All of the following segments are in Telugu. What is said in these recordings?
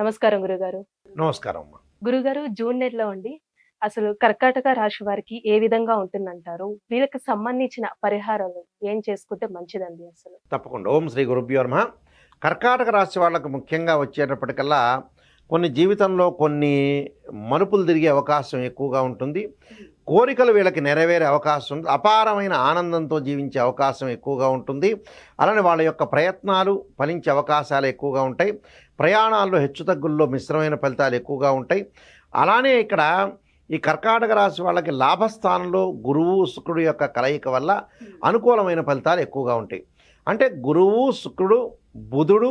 నమస్కారం గురుగారు. నమస్కారం అమ్మా. గురుగారు జూన్ నెలలో ఉండి అసలు కర్కాటక రాశి వారికి ఏ విధంగా ఉంటుందంటారు? వీళ్ళకి సంబంధించిన పరిహారాలు ఏం చేసుకుంటే మంచిదండి అసలు? తప్పకుండా. ఓం శ్రీ గురుభ్యో నమ. కర్కాటక రాశి వాళ్ళకు ముఖ్యంగా వచ్చేటప్పటికల్లా కొన్ని జీవితంలో కొన్ని మలుపులు తిరిగే అవకాశం ఎక్కువగా ఉంటుంది. కోరికలు వీళ్ళకి నెరవేరే అవకాశం ఉంది. అపారమైన ఆనందంతో జీవించే అవకాశం ఎక్కువగా ఉంటుంది. అలానే వాళ్ళ యొక్క ప్రయత్నాలు ఫలించే అవకాశాలు ఎక్కువగా ఉంటాయి. ప్రయాణాల్లో హెచ్చుతగ్గుల్లో మిశ్రమైన ఫలితాలు ఎక్కువగా ఉంటాయి. అలానే ఇక్కడ ఈ కర్కాటక రాశి వాళ్ళకి లాభస్థానంలో గురువు శుక్రుడు యొక్క కలయిక వల్ల అనుకూలమైన ఫలితాలు ఎక్కువగా ఉంటాయి. అంటే గురువు శుక్రుడు బుధుడు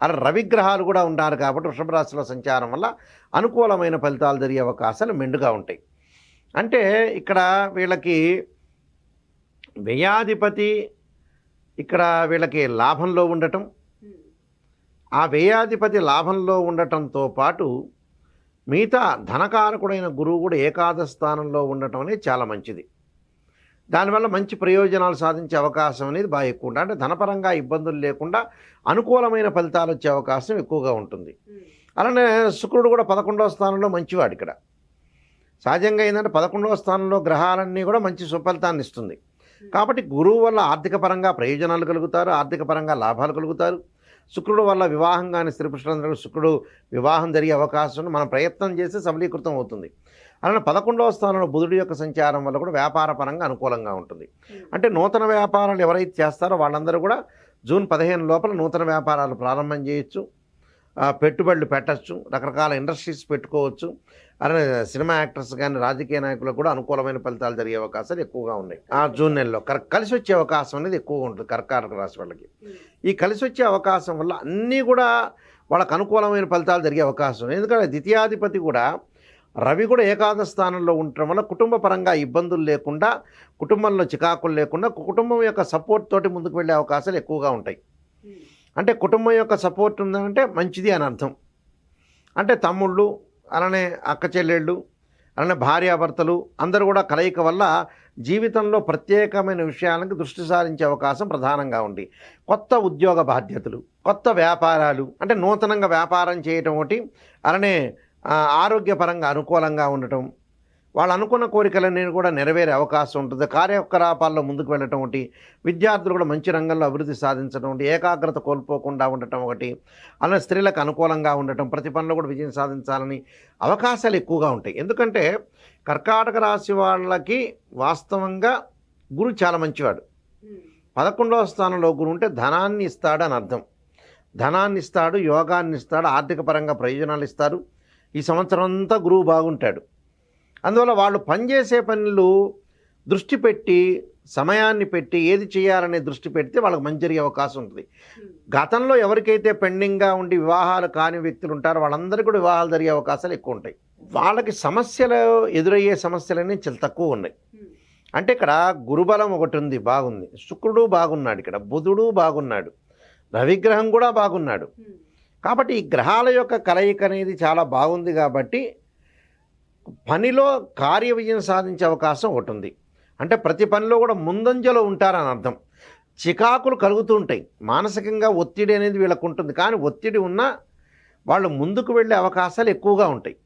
అలా రవిగ్రహాలు కూడా ఉన్నారు కాబట్టి వృషభ రాశిలో సంచారం వల్ల అనుకూలమైన ఫలితాలు జరిగే అవకాశాలు మెండుగా ఉంటాయి. అంటే ఇక్కడ వీళ్ళకి వ్యయాధిపతి ఇక్కడ వీళ్ళకి లాభంలో ఉండటం. ఆ వ్యయాధిపతి లాభంలో ఉండటంతో పాటు మిగతా ధనకారకుడైన గురువు కూడా ఏకాదశ స్థానంలో ఉండటం అనేది చాలా మంచిది. దానివల్ల మంచి ప్రయోజనాలు సాధించే అవకాశం అనేది బాగా ఎక్కువ ఉంటుంది. అంటే ధనపరంగా ఇబ్బందులు లేకుండా అనుకూలమైన ఫలితాలు వచ్చే అవకాశం ఎక్కువగా ఉంటుంది. అలానే శుక్రుడు కూడా పదకొండవ స్థానంలో మంచివాడు ఇక్కడ. సహజంగా ఏంటంటే పదకొండవ స్థానంలో గ్రహాలన్నీ కూడా మంచి సుఫలితాన్ని ఇస్తుంది. కాబట్టి గురువు వల్ల ఆర్థిక పరంగా ప్రయోజనాలు కలుగుతారు ఆర్థిక పరంగా లాభాలు కలుగుతారు. శుక్రుడు వల్ల వివాహం కానీ స్త్రీ పురుషులందరూ శుక్రుడు వివాహం జరిగే అవకాశం మనం ప్రయత్నం చేస్తే సబలీకృతం అవుతుంది. అలానే పదకొండవ స్థానంలో బుధుడి యొక్క సంచారం వల్ల కూడా వ్యాపార పరంగా అనుకూలంగా ఉంటుంది. అంటే నూతన వ్యాపారాలు ఎవరైతే చేస్తారో వాళ్ళందరూ కూడా జూన్ పదిహేను లోపల నూతన వ్యాపారాలు ప్రారంభం చేయొచ్చు. పెట్టుబడులు పెట్టచ్చు రకరకాల ఇండస్ట్రీస్ పెట్టుకోవచ్చు. అలానే సినిమా యాక్టర్స్ కానీ రాజకీయ నాయకులకు కూడా అనుకూలమైన ఫలితాలు జరిగే అవకాశాలు ఎక్కువగా ఉన్నాయి. ఆ జూన్ నెలలో కర్ కలిసి వచ్చే అవకాశం అనేది ఎక్కువగా ఉంటుంది కర్కాటక రాశి వాళ్ళకి. ఈ కలిసి వచ్చే అవకాశం వల్ల అన్నీ కూడా వాళ్ళకు అనుకూలమైన ఫలితాలు జరిగే అవకాశం ఉంది. ఎందుకంటే ద్వితీయాధిపతి కూడా రవి కూడా ఏకాదశ స్థానంలో ఉండటం వల్ల కుటుంబ పరంగా ఇబ్బందులు లేకుండా కుటుంబంలో చికాకులు లేకుండా కుటుంబం యొక్క సపోర్ట్ తోటి ముందుకు వెళ్ళే అవకాశాలు ఎక్కువగా ఉంటాయి. అంటే కుటుంబం యొక్క సపోర్ట్ ఉందంటే మంచిది అని అర్థం. అంటే తమ్ముళ్ళు అలానే అక్క చెల్లెళ్ళు అలానే భార్యాభర్తలు అందరూ కూడా కలయిక వల్ల జీవితంలో ప్రత్యేకమైన విషయాలకు దృష్టి సారించే అవకాశం ప్రధానంగా ఉంది. కొత్త ఉద్యోగ బాధ్యతలు కొత్త వ్యాపారాలు అంటే నూతనంగా వ్యాపారం చేయటం ఒకటి అలానే ఆరోగ్యపరంగా అనుకూలంగా ఉండటం వాళ్ళు అనుకున్న కోరికలన్నీ కూడా నెరవేరే అవకాశం ఉంటుంది. కార్యకలాపాల్లో ముందుకు వెళ్ళటం ఒకటి విద్యార్థులు కూడా మంచి రంగంలో అభివృద్ధి సాధించడం ఒకటి ఏకాగ్రత కోల్పోకుండా ఉండటం ఒకటి అలానే స్త్రీలకు అనుకూలంగా ఉండటం ప్రతి పనిలో కూడా విజయం సాధించాలని అవకాశాలు ఎక్కువగా ఉంటాయి. ఎందుకంటే కర్కాటక రాశి వాళ్ళకి వాస్తవంగా గురు చాలా మంచివాడు. పదకొండవ స్థానంలో గురు ఉంటే ధనాన్ని ఇస్తాడు అని అర్థం. ధనాన్ని ఇస్తాడు యోగాన్ని ఇస్తాడు ఆర్థిక పరంగా ప్రయోజనాలు ఇస్తారు. ఈ సంవత్సరం అంతా గురువు బాగుంటాడు. అందువల్ల వాళ్ళు పనిచేసే పనులు దృష్టి పెట్టి సమయాన్ని పెట్టి ఏది చేయాలనే దృష్టి పెడితే వాళ్ళకి మంచి జరిగే అవకాశం ఉంటుంది. గతంలో ఎవరికైతే పెండింగ్గా ఉండి వివాహాలు కాని వ్యక్తులు ఉంటారో వాళ్ళందరికీ కూడా వివాహాలు జరిగే అవకాశాలు ఎక్కువ ఉంటాయి. వాళ్ళకి సమస్యలు ఎదురయ్యే సమస్యలన్నీ చాలా తక్కువ ఉన్నాయి. అంటే ఇక్కడ గురుబలం ఒకటి ఉంది బాగుంది. శుక్రుడు బాగున్నాడు ఇక్కడ బుధుడు బాగున్నాడు రవిగ్రహం కూడా బాగున్నాడు. కాబట్టి ఈ గ్రహాల యొక్క కలయిక అనేది చాలా బాగుంది కాబట్టి పనిలో కార్య విజయం సాధించే అవకాశం ఒకటి ఉంది. అంటే ప్రతి పనిలో కూడా ముందంజలో ఉంటారని అర్థం. చికాకులు కలుగుతూ ఉంటాయి. మానసికంగా ఒత్తిడి అనేది వీళ్ళకు ఉంటుంది. కానీ ఒత్తిడి ఉన్నా వాళ్ళు ముందుకు వెళ్ళే అవకాశాలు ఎక్కువగా ఉంటాయి.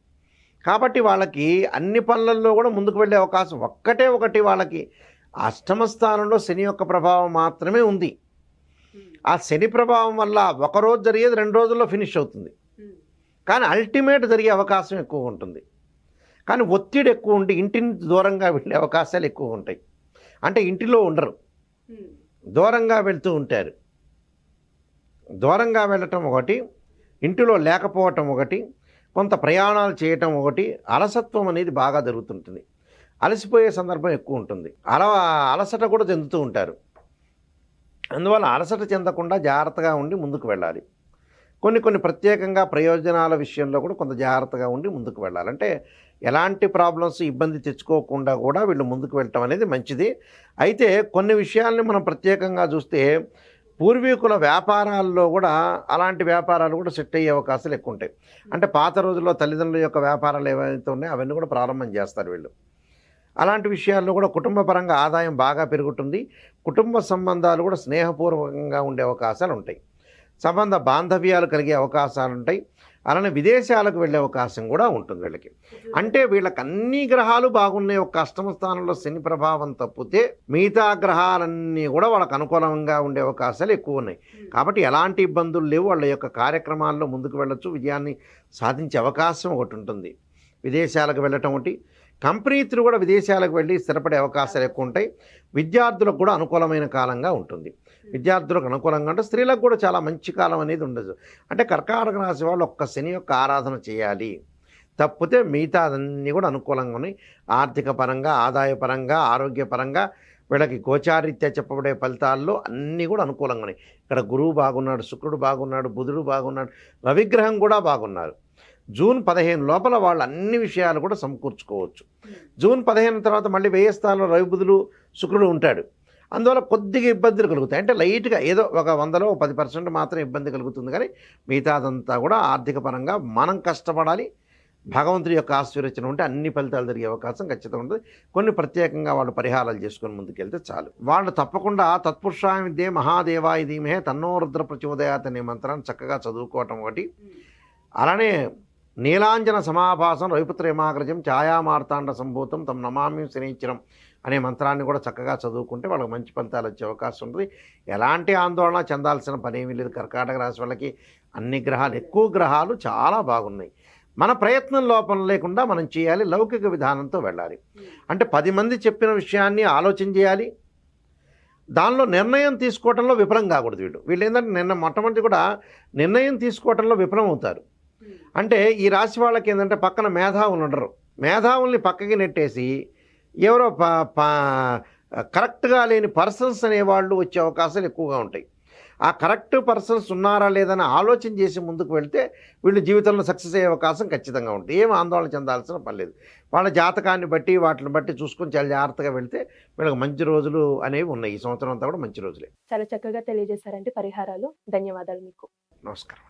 కాబట్టి వాళ్ళకి అన్ని పనులలో కూడా ముందుకు వెళ్ళే అవకాశం ఒక్కటే ఒకటి వాళ్ళకి అష్టమ స్థానంలో శని యొక్క ప్రభావం మాత్రమే ఉంది. ఆ శని ప్రభావం వల్ల ఒక రోజు జరిగేది రెండు రోజుల్లో ఫినిష్ అవుతుంది. కానీ అల్టిమేట్ జరిగే అవకాశం ఎక్కువ ఉంటుంది. కానీ ఒత్తిడి ఎక్కువ ఉండి ఇంటి నుంచి దూరంగా వెళ్ళే అవకాశాలు ఎక్కువ ఉంటాయి. అంటే ఇంటిలో ఉండరు. దూరంగా వెళ్తూ ఉంటారు. దూరంగా వెళ్ళటం ఒకటి ఇంటిలో లేకపోవటం ఒకటి కొంత ప్రయాణాలు చేయటం ఒకటి అలసత్వం అనేది బాగా జరుగుతుంటుంది. అలసిపోయే సందర్భం ఎక్కువ ఉంటుంది. అల అలసట కూడా చెందుతూ ఉంటారు. అందువల్ల అలసట చెందకుండా జాగ్రత్తగా ఉండి ముందుకు వెళ్ళాలి. కొన్ని కొన్ని ప్రత్యేకంగా ప్రయోజనాల విషయంలో కూడా కొంత జాగ్రత్తగా ఉండి ముందుకు వెళ్ళాలంటే ఎలాంటి ప్రాబ్లమ్స్ ఇబ్బంది తెచ్చుకోకుండా కూడా వీళ్ళు ముందుకు వెళ్ళటం అనేది మంచిది. అయితే కొన్ని విషయాల్ని మనం ప్రత్యేకంగా చూస్తే పూర్వీకుల వ్యాపారాల్లో కూడా అలాంటి వ్యాపారాలు కూడా సెట్ అయ్యే అవకాశాలు ఎక్కువ ఉంటాయి. అంటే పాత రోజుల్లో తల్లిదండ్రుల యొక్క వ్యాపారాలు ఏవైతే ఉన్నాయో అవన్నీ కూడా ప్రారంభం చేస్తారు వీళ్ళు. అలాంటి విషయాల్లో కూడా కుటుంబ పరంగా ఆదాయం బాగా పెరుగుతుంది. కుటుంబ సంబంధాలు కూడా స్నేహపూర్వకంగా ఉండే అవకాశాలు ఉంటాయి. సంబంధ బాంధవ్యాలు కలిగే అవకాశాలు ఉంటాయి. అలానే విదేశాలకు వెళ్ళే అవకాశం కూడా ఉంటుంది వీళ్ళకి. అంటే వీళ్ళకి అన్ని గ్రహాలు బాగున్నాయి. ఒక అష్టమ స్థానంలో శని ప్రభావం తప్పితే మిగతా గ్రహాలన్నీ కూడా వాళ్ళకి అనుకూలంగా ఉండే అవకాశాలు ఎక్కువ ఉన్నాయి. కాబట్టి ఎలాంటి ఇబ్బందులు లేవు. వాళ్ళ యొక్క కార్యక్రమాల్లో ముందుకు వెళ్ళొచ్చు. విజయాన్ని సాధించే అవకాశం ఒకటి ఉంటుంది. విదేశాలకు వెళ్ళటం ఒకటి. కంపెనీతులు కూడా విదేశాలకు వెళ్ళి స్థిరపడే అవకాశాలు ఎక్కువ ఉంటాయి. విద్యార్థులకు కూడా అనుకూలమైన కాలంగా ఉంటుంది. విద్యార్థులకు అనుకూలంగా అంటే స్త్రీలకు కూడా చాలా మంచి కాలం అనేది ఉండదు. అంటే కర్కాటక రాశి వాళ్ళు ఒక్క శని యొక్క ఆరాధన చేయాలి. తప్పితే మిగతా అన్నీ కూడా అనుకూలంగా ఉన్నాయి. ఆర్థిక పరంగా ఆదాయపరంగా ఆరోగ్యపరంగా వీళ్ళకి గోచారీత్యా చెప్పబడే ఫలితాల్లో అన్నీ కూడా అనుకూలంగా ఉన్నాయి. ఇక్కడ గురువు బాగున్నాడు శుక్రుడు బాగున్నాడు బుధుడు బాగున్నాడు రవిగ్రహం కూడా బాగున్నారు. జూన్ పదిహేను లోపల వాళ్ళు అన్ని విషయాలు కూడా సమకూర్చుకోవచ్చు. జూన్ పదిహేను తర్వాత మళ్ళీ వెయ్యి స్థానంలో రవి శుక్రుడు ఉంటాడు. అందువల్ల కొద్దిగా ఇబ్బందులు కలుగుతాయి. అంటే లైట్గా ఏదో ఒక వందలో పది పర్సెంట్ మాత్రం ఇబ్బంది కలుగుతుంది. కానీ మిగతాదంతా కూడా ఆర్థిక పరంగా మనం కష్టపడాలి. భగవంతుడి యొక్క ఆశీర్వచనం ఉంటే అన్ని ఫలితాలు జరిగే అవకాశం ఖచ్చితంగా ఉంటుంది. కొన్ని ప్రత్యేకంగా వాళ్ళు పరిహారాలు చేసుకొని ముందుకెళ్తే చాలు. వాళ్ళు తప్పకుండా తత్పురుషాయ విద్యే మహాదేవాయ ధీమహే తన్నో రుద్ర ప్రచోదయాత్ అనే మంత్రాన్ని చక్కగా చదువుకోవటం ఒకటి. అలానే నీలాంజన సమాభాసం రవిపుత్రేమాగ్రజం ఛాయామార్తాండ సంభూతం తమ నమామి శనిచరం అనే మంత్రాన్ని కూడా చక్కగా చదువుకుంటే వాళ్ళకి మంచి ఫలితాలు వచ్చే అవకాశం ఉంటుంది. ఎలాంటి ఆందోళన చెందాల్సిన పనేమీ లేదు. కర్కాటక రాశి వాళ్ళకి అన్ని గ్రహాలు ఎక్కువ గ్రహాలు చాలా బాగున్నాయి. మన ప్రయత్నం లోపం లేకుండా మనం చేయాలి లౌకిక విధానంతో వెళ్ళాలి. అంటే పది మంది చెప్పిన విషయాన్ని ఆలోచన చేయాలి. దానిలో నిర్ణయం తీసుకోవడంలో విఫలం కాకూడదు వీళ్ళు. వీళ్ళు ఏంటంటే నిన్న మొట్టమొదటి కూడా నిర్ణయం తీసుకోవడంలో విఫలం అవుతారు అంటే ఈ రాశి వాళ్ళకి ఏంటంటే పక్కన మేధావులు ఉండరు. మేధావుల్ని పక్కకి నెట్టేసి ఎవరో కరెక్ట్గా లేని పర్సన్స్ అనేవాళ్ళు వచ్చే అవకాశాలు ఎక్కువగా ఉంటాయి. ఆ కరెక్ట్ పర్సన్స్ ఉన్నారా లేదని ఆలోచన చేసి ముందుకు వెళ్తే వీళ్ళు జీవితంలో సక్సెస్ అయ్యే అవకాశం ఖచ్చితంగా ఉంటుంది. ఏం ఆందోళన చెందాల్సిన పని లేదు. వాళ్ళ జాతకాన్ని బట్టి వాటిని బట్టి చూసుకొని చాలా జాగ్రత్తగా వెళ్తే వీళ్ళకి మంచి రోజులు అనేవి ఉన్నాయి. ఈ సంవత్సరం అంతా కూడా మంచి రోజులే. చాలా చక్కగా తెలియజేశారంటే పరిహారాలు. ధన్యవాదాలు మీకు. నమస్కారం.